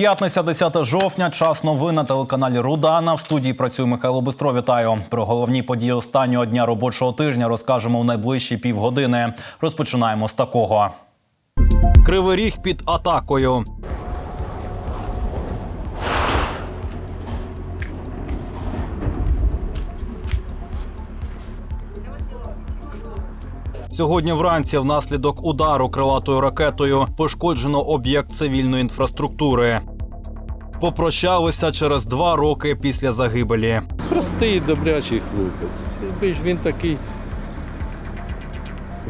П'ятниця, 10 жовтня. Час новин на телеканалі Рудана. В студії працює Михайло Бистро. Вітаю. Про головні події останнього дня робочого тижня розкажемо у найближчі півгодини. Розпочинаємо з такого. Кривий ріг під атакою. Сьогодні вранці внаслідок удару крилатою ракетою пошкоджено об'єкт цивільної інфраструктури. Попрощалися через два роки після загибелі. Простий, добрячий хлопець. Він такий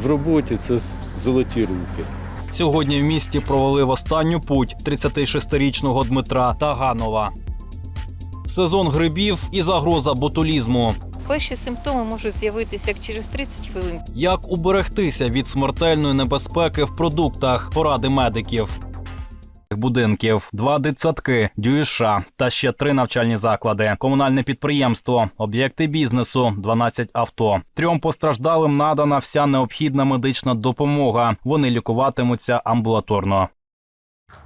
в роботі, це золоті руки. Сьогодні в місті провалив останню путь 36-річного Дмитра Таганова. Сезон грибів і загроза ботулізму. Перші симптоми можуть з'явитися як через 30 хвилин. Як уберегтися від смертельної небезпеки в продуктах, поради медиків. Будинків, два дитсадки, ДЮСШ та ще три навчальні заклади, комунальне підприємство, об'єкти бізнесу, 12 авто. Трьом постраждалим надана вся необхідна медична допомога. Вони лікуватимуться амбулаторно.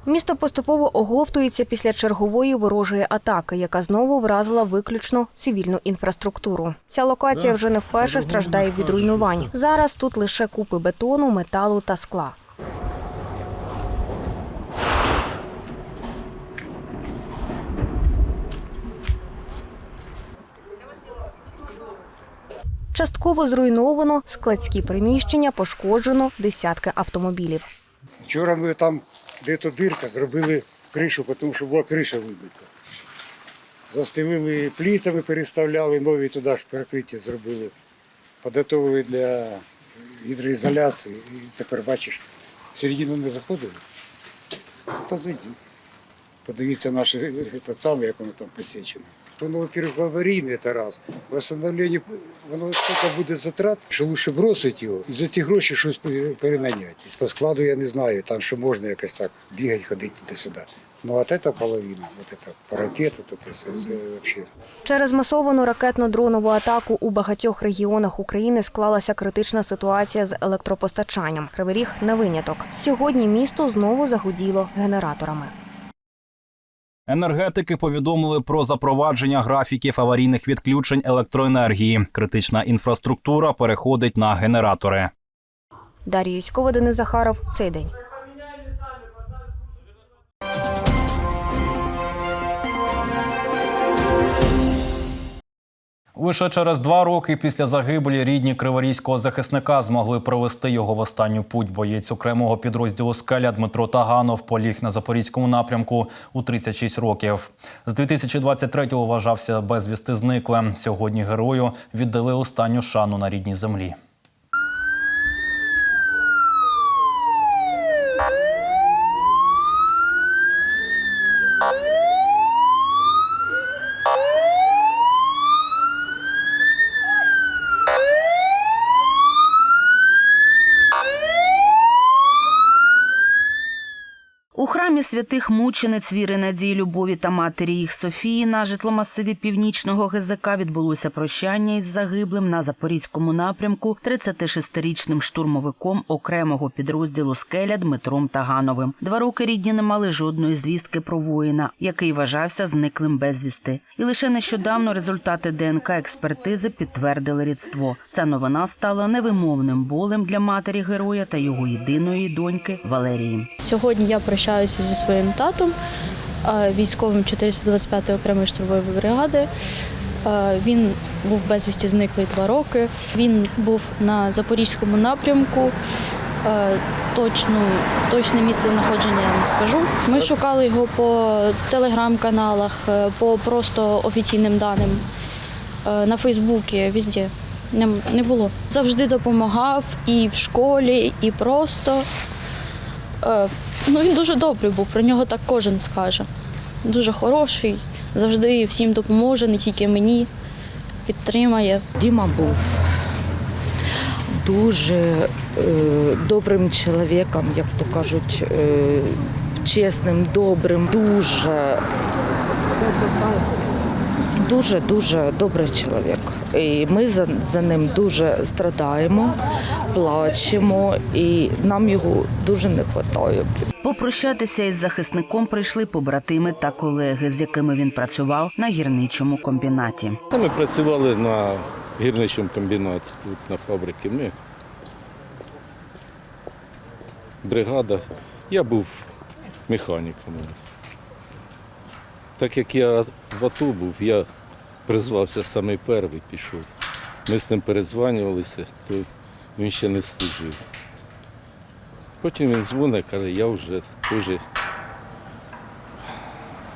Місто поступово оговтується після чергової ворожої атаки, яка знову вразила виключно цивільну інфраструктуру. Ця локація вже не вперше страждає від руйнувань. Зараз тут лише купи бетону, металу та скла. Частково зруйновано складські приміщення, пошкоджено десятки автомобілів. Вчора ми там, де то дирка, зробили кришу, тому що була криша вибита. Застелили плітами, переставляли, нові туди ж перекриття зробили. Подготовили для гідроізоляції. І тепер бачиш, в середину не заходили. То зайдіть. Подивіться наше це саме, як воно там посічено. Воно, во-первых, аварійне це раз. Восстановлення, воно стільки буде затрат, що лучше бросити його і за ці гроші щось перенаняти. По складу я не знаю, там що можна якось так бігати, ходити туди-сюди. Ну от це половина, от це парапет, от це, це, взагалі. Через масовану ракетно-дронову атаку у багатьох регіонах України склалася критична ситуація з електропостачанням. Кривий Ріг не виняток. Сьогодні місто знову загуділо генераторами. Енергетики повідомили про запровадження графіків аварійних відключень електроенергії. Критична інфраструктура переходить на генератори. Дар'я Юськова, Денис Захаров. Цей день. Лише через два роки після загибелі рідні криворізького захисника змогли провести його в останню путь. Боєць окремого підрозділу скеля Дмитро Таганов поліг на запорізькому напрямку у 36 років. З 2023-го вважався безвісти зниклим. Сьогодні герою віддали останню шану на рідній землі. У храмі святих мучениць віри надії, любові та матері їх Софії на житломасиві північного ГЗК відбулося прощання із загиблим на запорізькому напрямку 36-річним штурмовиком окремого підрозділу скеля Дмитром Тагановим. Два роки рідні не мали жодної звістки про воїна, який вважався зниклим безвісти. І лише нещодавно результати ДНК експертизи підтвердили рідство. Ця новина стала невимовним болем для матері героя та його єдиної доньки Валерії. Сьогодні я прощаюся зі своїм татом, е, військовим 425-ї окремої штурмової бригади. Е, Він був безвісті зниклий два роки. Він був на запорізькому напрямку. Е, Точну, точне місце знаходження я не скажу. Ми шукали його по телеграм-каналах, е, по просто офіційним даним е, на Фейсбуці, везде. Не, не було. Завжди допомагав і в школі, і просто. Ну, він дуже добрий був, про нього так кожен скаже. Дуже хороший, завжди всім допоможе, не тільки мені, підтримає. Діма був дуже е, добрим чоловіком, як то кажуть, е, чесним, добрим, дуже, дуже, дуже добрий чоловік. І ми за, за ним дуже страдаємо, плачемо, і нам його дуже не вистачає. Попрощатися із захисником прийшли побратими та колеги, з якими він працював на гірничому комбінаті. Ми працювали на гірничому комбінаті, тут на фабриці. Ми бригада. Я був механіком. Так як я в АТО був, я призвався самий перший, пішов. Ми з ним перезванювалися, то він ще не служив. Потім він дзвонить, каже, я вже теж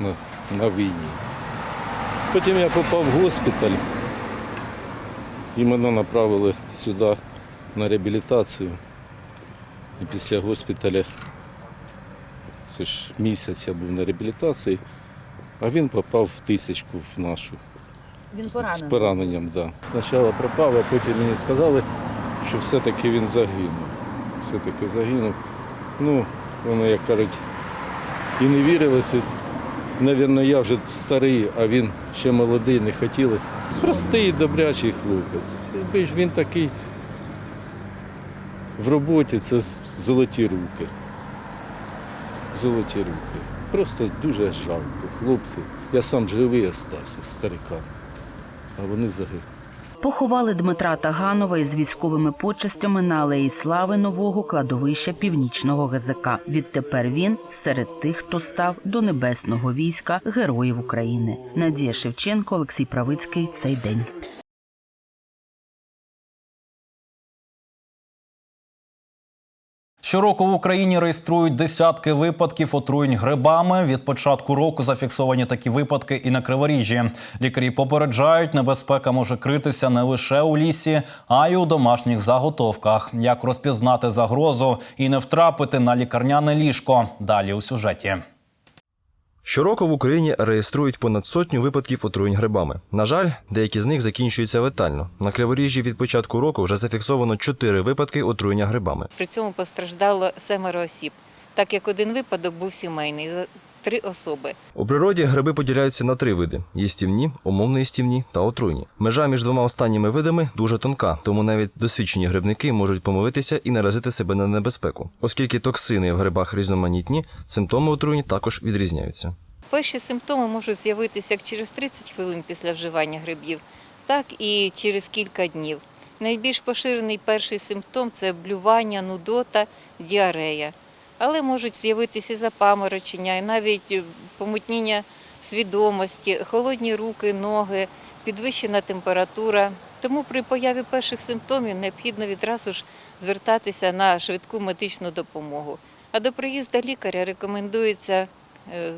на, на війні. Потім я попав в госпіталь і мене направили сюди на реабілітацію. І після госпіталя, це ж місяць я був на реабілітації, а він попав в тисячку в нашу. Він З пораненням, так. Да. Спочатку пропав, а потім мені сказали, що все-таки він загинув. Все-таки загинув. Ну, воно, як кажуть, і не вірилося. Навірно, я вже старий, а він ще молодий, не хотілося. Простий, добрячий хлопець. Він такий в роботі це золоті руки. Золоті руки. Просто дуже жалко. Хлопці. Я сам живий остався з стариками, а вони загинули. Поховали Дмитра Таганова із військовими почестями на алеї слави нового кладовища північного ГЗК. Відтепер він серед тих, хто став до небесного війська героїв України. Надія Шевченко, Олексій Правицький. Цей день. Щороку в Україні реєструють десятки випадків отруєнь грибами. Від початку року зафіксовані такі випадки і на криворіжжі. Лікарі попереджають, небезпека може критися не лише у лісі, а й у домашніх заготовках. Як розпізнати загрозу і не втрапити на лікарняне ліжко? Далі у сюжеті. Щороку в Україні реєструють понад сотню випадків отруєнь грибами. На жаль, деякі з них закінчуються летально. На Криворіжжі від початку року вже зафіксовано чотири випадки отруєння грибами. При цьому постраждало семеро осіб, так як один випадок був сімейний три особи. У природі гриби поділяються на три види: їстівні, умовно їстівні та отруйні. Межа між двома останніми видами дуже тонка, тому навіть досвідчені грибники можуть помилитися і наразити себе на небезпеку. Оскільки токсини в грибах різноманітні, симптоми отруєнь також відрізняються. Перші симптоми можуть з'явитися як через 30 хвилин після вживання грибів, так і через кілька днів. Найбільш поширений перший симптом це блювання, нудота, діарея. Але можуть з'явитися і запаморочення, і навіть е, помутніння свідомості, холодні руки, ноги, підвищена температура. Тому при появі перших симптомів необхідно відразу ж звертатися на швидку медичну допомогу. А до приїзду лікаря рекомендується е,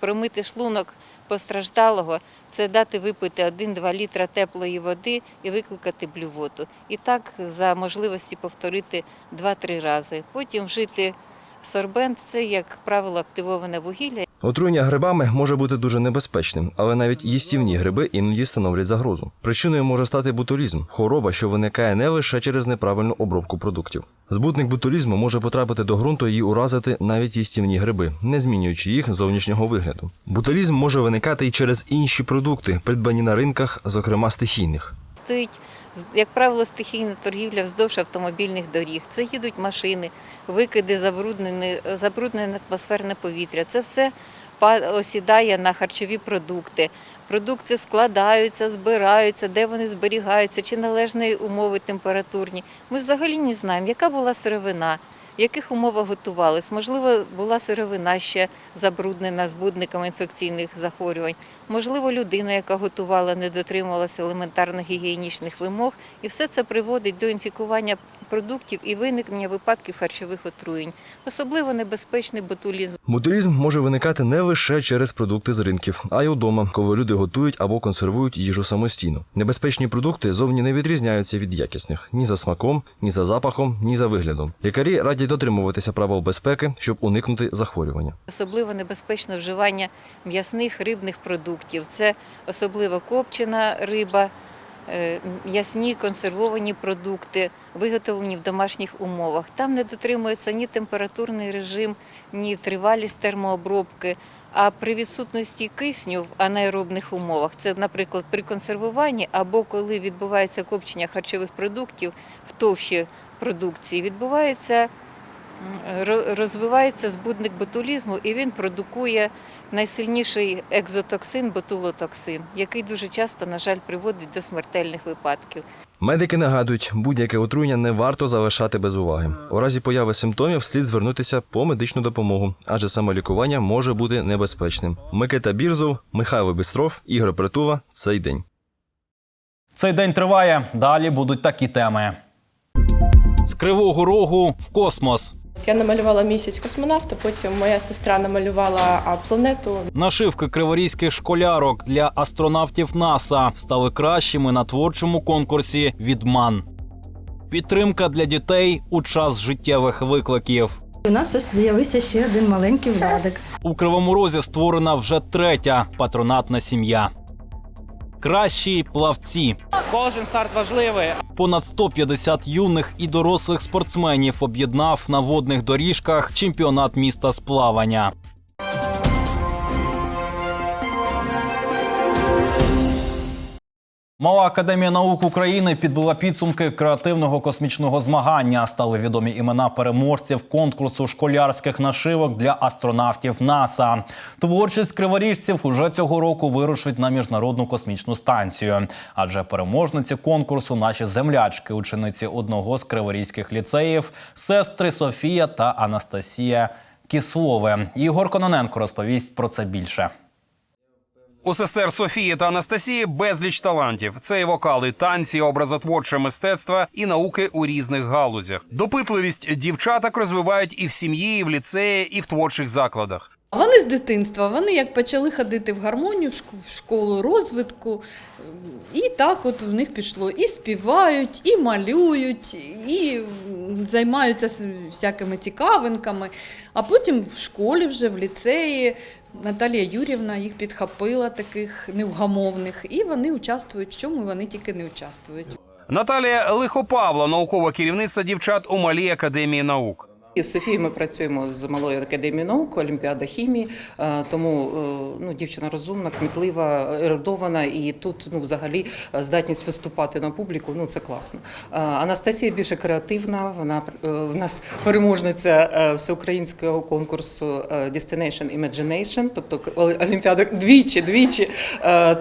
промити шлунок постраждалого, це дати випити 1-2 літра теплої води і викликати блювоту. І так за можливості повторити 2-3 рази. Потім вжити сорбент це, як правило, активоване вугілля. Отруєння грибами може бути дуже небезпечним, але навіть їстівні гриби іноді становлять загрозу. Причиною може стати ботулізм, хвороба, що виникає не лише через неправильну обробку продуктів. Збутник ботулізму може потрапити до ґрунту і уразити навіть їстівні гриби, не змінюючи їх зовнішнього вигляду. Ботулізм може виникати і через інші продукти, придбані на ринках, зокрема стихійних. Стоїть, як правило, стихійна торгівля вздовж автомобільних доріг. Це їдуть машини, викиди, забруднене, атмосферне повітря. Це все осідає на харчові продукти. Продукти складаються, збираються, де вони зберігаються, чи належні умови температурні. Ми взагалі не знаємо, яка була сировина, в яких умовах готувались. Можливо, була сировина ще забруднена збудниками інфекційних захворювань. Можливо, людина, яка готувала, не дотримувалася елементарних гігієнічних вимог, і все це приводить до інфікування продуктів і виникнення випадків харчових отруєнь. Особливо небезпечний ботулізм. Ботулізм може виникати не лише через продукти з ринків, а й удома, коли люди готують або консервують їжу самостійно. Небезпечні продукти зовні не відрізняються від якісних ні за смаком, ні за запахом, ні за виглядом. Лікарі радять дотримуватися правил безпеки, щоб уникнути захворювання. Особливо небезпечно вживання м'ясних рибних продуктів. Це особливо копчена риба, м'ясні консервовані продукти, виготовлені в домашніх умовах. Там не дотримується ні температурний режим, ні тривалість термообробки. А при відсутності кисню в анаеробних умовах, це, наприклад, при консервуванні або коли відбувається копчення харчових продуктів в товщі продукції, відбувається розвивається збудник ботулізму, і він продукує найсильніший екзотоксин ботулотоксин, який дуже часто, на жаль, приводить до смертельних випадків. Медики нагадують, будь-яке отруєння не варто залишати без уваги. У разі появи симптомів слід звернутися по медичну допомогу, адже самолікування може бути небезпечним. Микита Бірзов, Михайло Бістров, Ігор Притула. Цей день. Цей день триває. Далі будуть такі теми. З Кривого Рогу в космос. Я намалювала місяць космонавта, потім моя сестра намалювала планету. Нашивки криворізьких школярок для астронавтів НАСА стали кращими на творчому конкурсі Відман. Підтримка для дітей у час життєвих викликів. У нас ось з'явився ще один маленький владик. У Кривому Розі створена вже третя патронатна сім'я. Кращі плавці. Кожен старт важливий. Понад 150 юних і дорослих спортсменів об'єднав на водних доріжках чемпіонат міста з плавання. Мала академія наук України підбила підсумки креативного космічного змагання. Стали відомі імена переможців конкурсу школярських нашивок для астронавтів НАСА. Творчість криворіжців уже цього року вирушить на міжнародну космічну станцію. Адже переможниці конкурсу наші землячки, учениці одного з криворізьких ліцеїв, сестри Софія та Анастасія Кислове. Ігор Кононенко розповість про це більше. У сестер Софії та Анастасії безліч талантів. Це і вокал, і танці, образотворче мистецтво, і науки у різних галузях. Допитливість дівчаток розвивають і в сім'ї, і в ліцеї, і в творчих закладах. Вони з дитинства, вони як почали ходити в гармонію, в школу розвитку, і так от в них пішло. І співають, і малюють, і займаються всякими цікавинками. А потім в школі вже, в ліцеї, Наталія Юрівна їх підхопила, таких невгамовних, і вони участвують, в чому вони тільки не участвують. Наталія Лихопавла, наукова керівниця дівчат у малій академії наук. З Софією ми працюємо з малою академією наук, Олімпіада хімії. е, Тому е, ну, дівчина розумна, кмітлива, ерудована, і тут ну, взагалі е, здатність виступати на публіку ну це класно. Анастасія більше креативна. Вона в нас переможниця всеукраїнського конкурсу Destination Imagination, тобто Олімпіада двічі, двічі.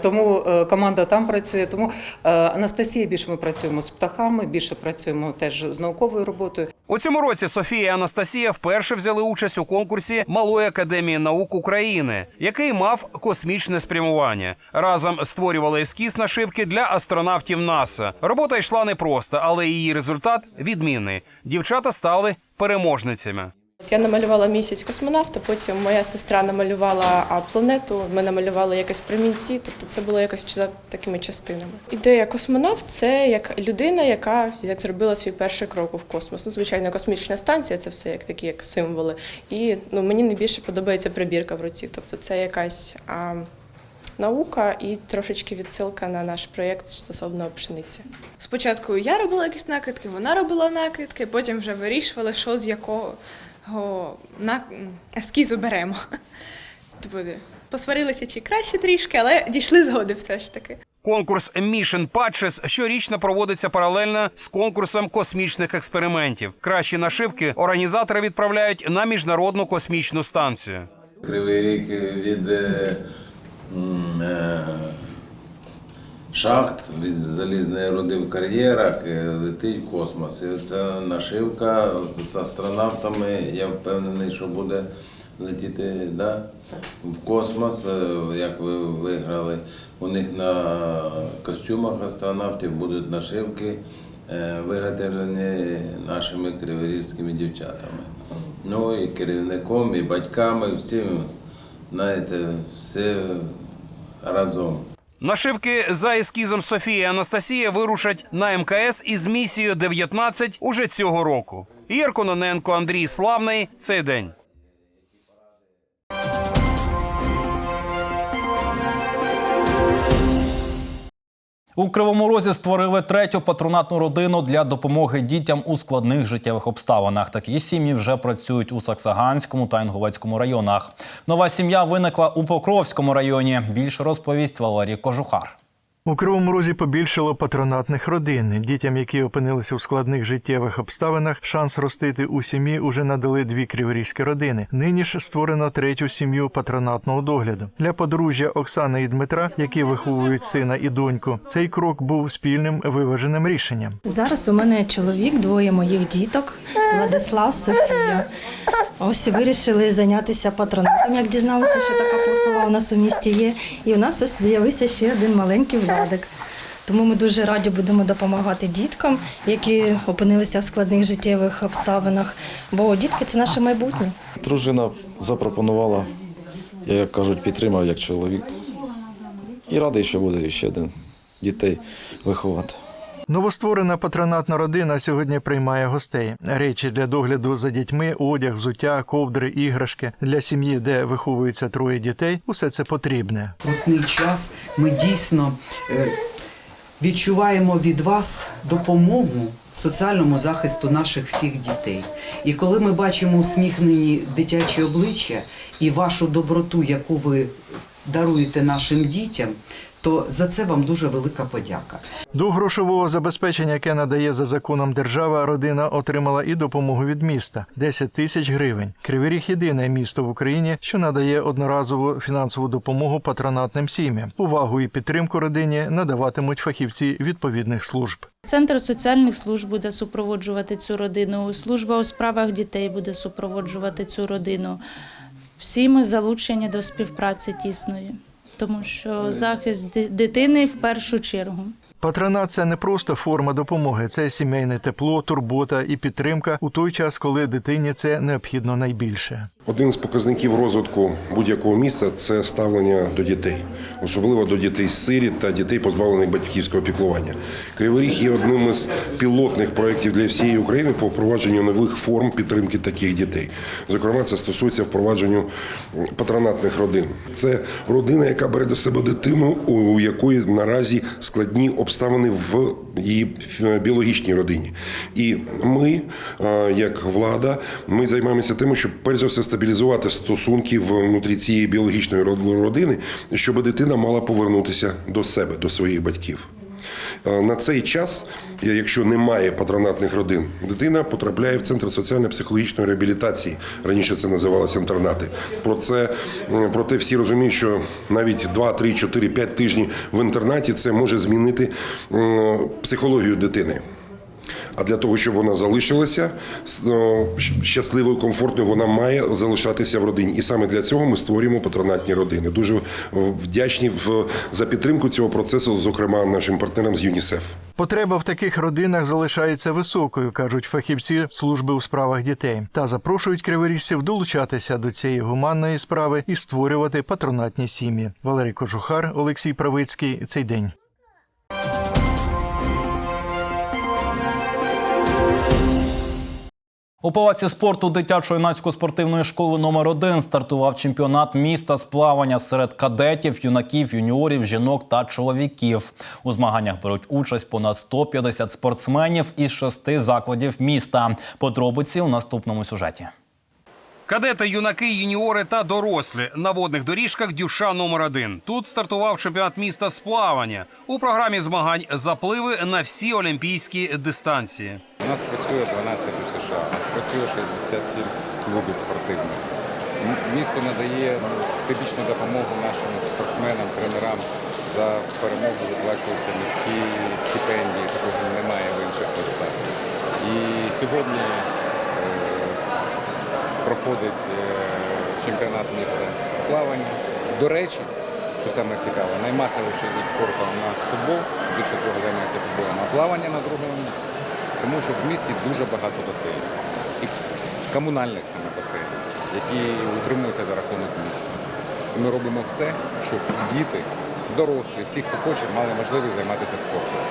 Тому команда там працює. Тому Анастасія більше ми працюємо з птахами, більше працюємо теж з науковою роботою. У цьому році Софія і Анастасія вперше взяли участь у конкурсі Малої академії наук України, який мав космічне спрямування. Разом створювали ескіз нашивки для астронавтів НАСА. Робота йшла непросто, але її результат відмінний. Дівчата стали переможницями. Я намалювала місяць космонавта, потім моя сестра намалювала планету, ми намалювали якось промінці, тобто це було якось такими частинами. Ідея космонавт це як людина, яка як зробила свій перший крок в космос. Ну, звичайно, космічна станція це все як такі як символи. І ну, мені найбільше подобається прибірка в руці. Тобто це якась а, наука і трошечки відсилка на наш проєкт стосовно пшениці. Спочатку я робила якісь накидки, вона робила накидки, потім вже вирішували, що з якого на... ескізу беремо. Типу, посварилися чи краще трішки, але дійшли згоди все ж таки. Конкурс Mission Patches щорічно проводиться паралельно з конкурсом космічних експериментів. Кращі нашивки організатори відправляють на міжнародну космічну станцію. Кривий рік від е, е, шахт, від залізної руди в кар'єрах е, летить в космос. І ця нашивка з астронавтами, я впевнений, що буде летіти да, в космос, е, як ви виграли. У них на костюмах астронавтів будуть нашивки, е, виготовлені нашими криворізькими дівчатами. Ну і керівником, і батьками, всім, знаєте, все разом. Нашивки за ескізом Софії Анастасія вирушать на МКС із місією 19 уже цього року. Ігор Кононенко, Андрій Славний. Цей день. У Кривому Розі створили третю патронатну родину для допомоги дітям у складних життєвих обставинах. Такі сім'ї вже працюють у Саксаганському та Інгулецькому районах. Нова сім'я виникла у Покровському районі. Більше розповість Валерій Кожухар. У Кривому Розі побільшало патронатних родин. Дітям, які опинилися у складних життєвих обставинах, шанс ростити у сім'ї уже надали дві криворізькі родини. Нині ж створено третю сім'ю патронатного догляду для подружжя Оксани і Дмитра, які виховують сина і доньку. Цей крок був спільним виваженим рішенням. Зараз у мене чоловік, двоє моїх діток, Владислав, Софія. Ось вирішили зайнятися патронатом, як дізналися, що така послуга у нас у місті є. І у нас ось з'явився ще один маленький владик. Тому ми дуже раді будемо допомагати діткам, які опинилися в складних життєвих обставинах. Бо дітки це наше майбутнє. Дружина запропонувала, я, як кажуть, підтримав як чоловік. І радий, що буде ще один дітей виховати. Новостворена патронатна родина сьогодні приймає гостей. Речі для догляду за дітьми, одяг, взуття, ковдри, іграшки для сім'ї, де виховується троє дітей. Усе це потрібне. скрутний час ми дійсно е, відчуваємо від вас допомогу соціальному захисту наших всіх дітей. І коли ми бачимо усміхнені дитячі обличчя і вашу доброту, яку ви даруєте нашим дітям, то за це вам дуже велика подяка. До грошового забезпечення, яке надає за законом держава, родина отримала і допомогу від міста 10 тисяч гривень. Кривий Ріг – єдине місто в Україні, що надає одноразову фінансову допомогу патронатним сім'ям. Увагу і підтримку родині надаватимуть фахівці відповідних служб. Центр соціальних служб буде супроводжувати цю родину. Служба у справах дітей буде супроводжувати цю родину. Всі ми залучені до співпраці тісної, тому що захист дитини в першу чергу. Патронат це не просто форма допомоги, це сімейне тепло, турбота і підтримка у той час, коли дитині це необхідно найбільше. Один з показників розвитку будь-якого міста це ставлення до дітей, особливо до дітей сиріт та дітей, позбавлених батьківського піклування. Кривий Ріг є одним із пілотних проєктів для всієї України по впровадженню нових форм підтримки таких дітей. Зокрема, це стосується впровадженню патронатних родин. Це родина, яка бере до себе дитину, у якої наразі складні обставини в її біологічній родині. І ми, е, як влада, ми займаємося тим, щоб перш за все стабілізувати стосунки внутрі цієї біологічної род- родини, щоб дитина мала повернутися до себе, до своїх батьків. На цей час, якщо немає патронатних родин, дитина потрапляє в центр соціально-психологічної реабілітації. Раніше це називалося інтернати. Про це проте всі розуміють, що навіть 2, 3, 4, 5 тижнів в інтернаті це може змінити психологію дитини. А для того, щоб вона залишилася щ- щасливою, комфортною, вона має залишатися в родині. І саме для цього ми створюємо патронатні родини. Дуже вдячні в, за підтримку цього процесу, зокрема нашим партнерам з ЮНІСЕФ. Потреба в таких родинах залишається високою, кажуть фахівці служби у справах дітей, та запрошують криворіжців долучатися до цієї гуманної справи і створювати патронатні сім'ї. Валерій Кожухар, Олексій Правицький. Цей день. У палаці спорту дитячо-юнацької спортивної школи номер 1 стартував чемпіонат міста з плавання серед кадетів, юнаків, юніорів, жінок та чоловіків. У змаганнях беруть участь понад 150 спортсменів із шести закладів міста. Подробиці у наступному сюжеті. Кадети, юнаки, юніори та дорослі на водних доріжках Дюша номер 1 Тут стартував чемпіонат міста з плавання. У програмі змагань запливи на всі олімпійські дистанції. У нас працює 12 у США, у нас працює 67 клубів спортивних. Місто надає ну, всебічну допомогу нашим спортсменам, тренерам. За перемогу виплачуються міські стипендії, такого немає в інших містах. І сьогодні проходить е, чемпіонат міста з плавання. До речі, що саме цікаве, наймасовіший від спорту у нас футбол, більше цього займається футболом, а плавання на другому місці. Тому що в місті дуже багато басейнів. І комунальних саме басейнів, які утримуються за рахунок міста. І ми робимо все, щоб діти, дорослі, всі, хто хоче, мали можливість займатися спортом.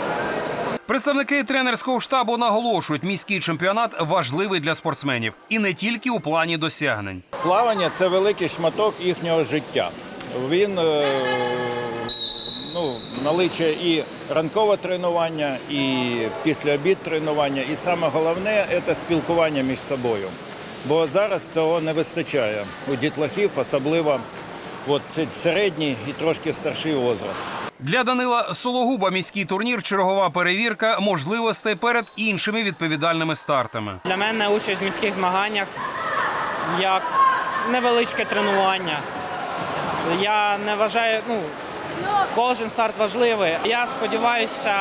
Представники тренерського штабу наголошують, міський чемпіонат важливий для спортсменів і не тільки у плані досягнень. Плавання це великий шматок їхнього життя. Він е, ну, наличує і ранкове тренування, і післяобід тренування. І саме головне це спілкування між собою. Бо зараз цього не вистачає у дітлахів, особливо от, середній і трошки старший возраст. Для Данила Сологуба міський турнір чергова перевірка можливостей перед іншими відповідальними стартами. Для мене участь в міських змаганнях як невеличке тренування. Я не вважаю, ну, кожен старт важливий. Я сподіваюся,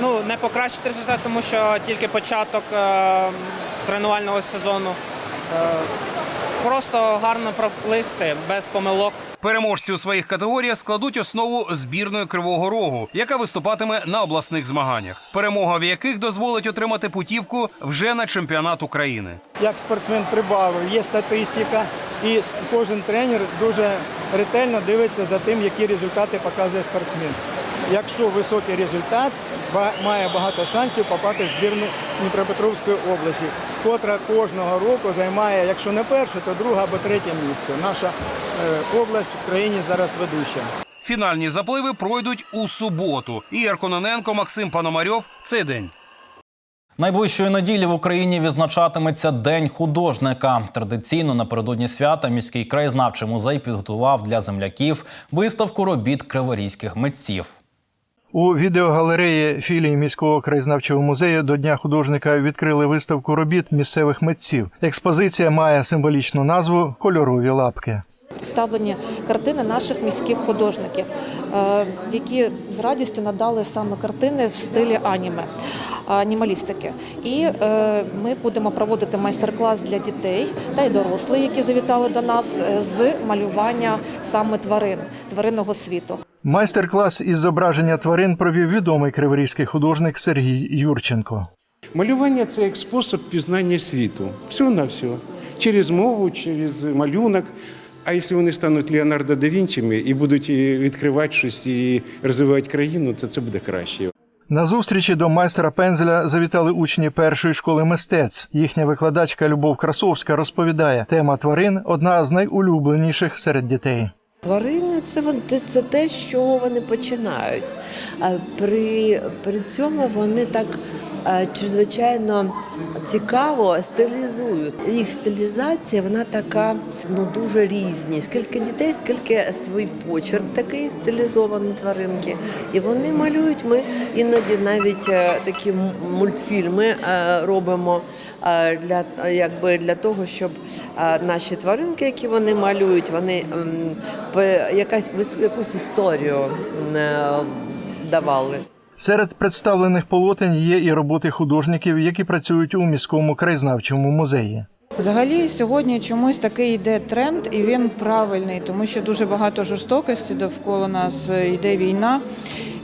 ну, не покращити результат, тому що тільки початок е, тренувального сезону. Е, просто гарно проплисти без помилок. Переможці у своїх категоріях складуть основу збірної Кривого Рогу, яка виступатиме на обласних змаганнях, перемога в яких дозволить отримати путівку вже на чемпіонат України. як спортсмен прибавив, є статистика, і кожен тренер дуже ретельно дивиться за тим, які результати показує спортсмен. Якщо високий результат, має багато шансів попати в збірну Дніпропетровської області, котра кожного року займає, якщо не перше, то друге або третє місце. Наша е, область в країні зараз ведуча. Фінальні запливи пройдуть у суботу. Ігор Кононенко, Максим Пономарьов. Цей день. Найближчої неділі в Україні відзначатиметься День художника. Традиційно напередодні свята міський краєзнавчий музей підготував для земляків виставку робіт криворізьких митців. У відеогалереї філії міського краєзнавчого музею до Дня художника відкрили виставку робіт місцевих митців. Експозиція має символічну назву Кольорові лапки. Представлені картини наших міських художників, е, які з радістю надали саме картини в стилі аніме, анімалістики. І е, ми будемо проводити майстер-клас для дітей та й дорослих, які завітали до нас е, з малювання саме тварин, тваринного світу. Майстер-клас із зображення тварин провів відомий криворізький художник Сергій Юрченко. Малювання це як спосіб пізнання світу. Всього на всього. Через мову, через малюнок. А якщо вони стануть Леонардо да Вінчими і будуть відкривати щось і розвивати країну, то це буде краще. На зустрічі до майстра пензеля завітали учні першої школи мистецтв. Їхня викладачка Любов Красовська розповідає, тема тварин одна з найулюбленіших серед дітей. Тварини це, це- те, з чого вони починають. А При, при цьому вони так е, чрезвичайно цікаво стилізують. Їх стилізація вона така ну дуже різні. Скільки дітей, скільки свій почерк такий стилізований тваринки. І вони малюють. Ми іноді навіть е, такі мультфільми е, робимо е, для якби для того, щоб наші тваринки, які вони малюють, вони якась якусь історію давали. Серед представлених полотен є і роботи художників, які працюють у міському краєзнавчому музеї. Взагалі сьогодні чомусь такий йде тренд, і він правильний, тому що дуже багато жорстокості довкола нас е, йде війна.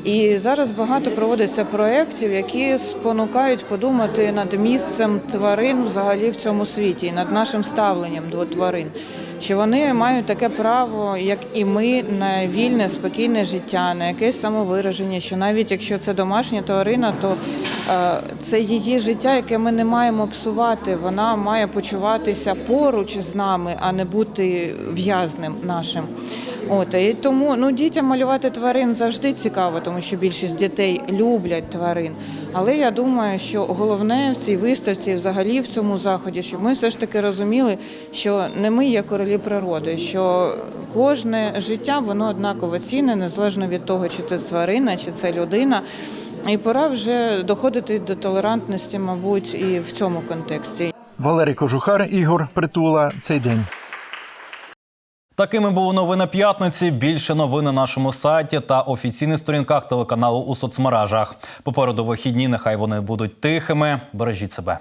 І зараз багато проводиться проєктів, які спонукають подумати над місцем тварин взагалі в цьому світі, над нашим ставленням до тварин. Що вони мають таке право, як і ми, на вільне, спокійне життя, на якесь самовираження. Що навіть якщо це домашня тварина, то е, це її життя, яке ми не маємо псувати. Вона має почуватися поруч з нами, а не бути в'язнем нашим. От і тому ну дітям малювати тварин завжди цікаво, тому що більшість дітей люблять тварин. Але я думаю, що головне в цій виставці, взагалі в цьому заході, щоб ми все ж таки розуміли, що не ми є королі природи, що кожне життя воно однаково цінне, незалежно від того, чи це тварина, чи це людина. І пора вже доходити до толерантності, мабуть, і в цьому контексті. Валерій Кожухар, Ігор Притула. Цей день. Такими були новини п'ятниці. Більше новин на нашому сайті та офіційних сторінках телеканалу у соцмережах. Попереду вихідні. Нехай вони будуть тихими. Бережіть себе.